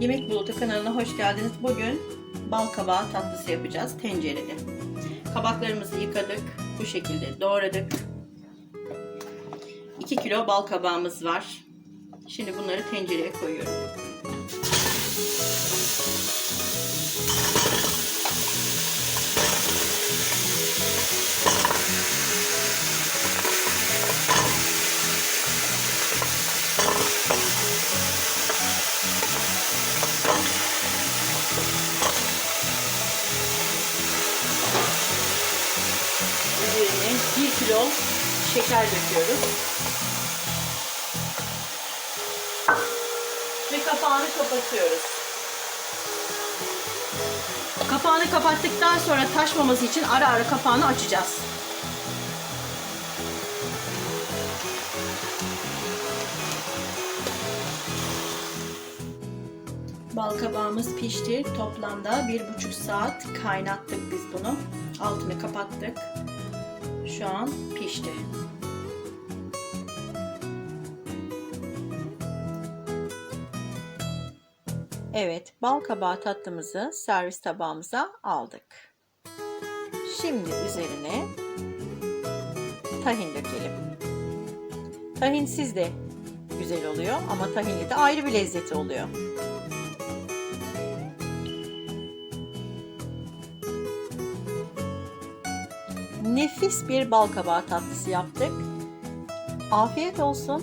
Yemek Bulutu kanalına hoş geldiniz. Bugün bal kabağı tatlısı yapacağız tencereli. Kabaklarımızı yıkadık. Bu şekilde doğradık. 2 kilo bal kabağımız var. Şimdi bunları tencereye koyuyorum. Kilo şeker döküyoruz. Ve kapağını kapatıyoruz. Kapağını kapattıktan sonra taşmaması için ara ara kapağını açacağız. Bal kabağımız pişti. Toplamda bir buçuk saat kaynattık biz bunu. Altını kapattık. Şu an pişti. Evet, bal kabağı tatlımızı servis tabağımıza aldık. Şimdi üzerine tahin dökelim. Tahinsiz de güzel oluyor ama tahinli de ayrı bir lezzeti oluyor. Nefis bir bal kabağı tatlısı yaptık. Afiyet olsun.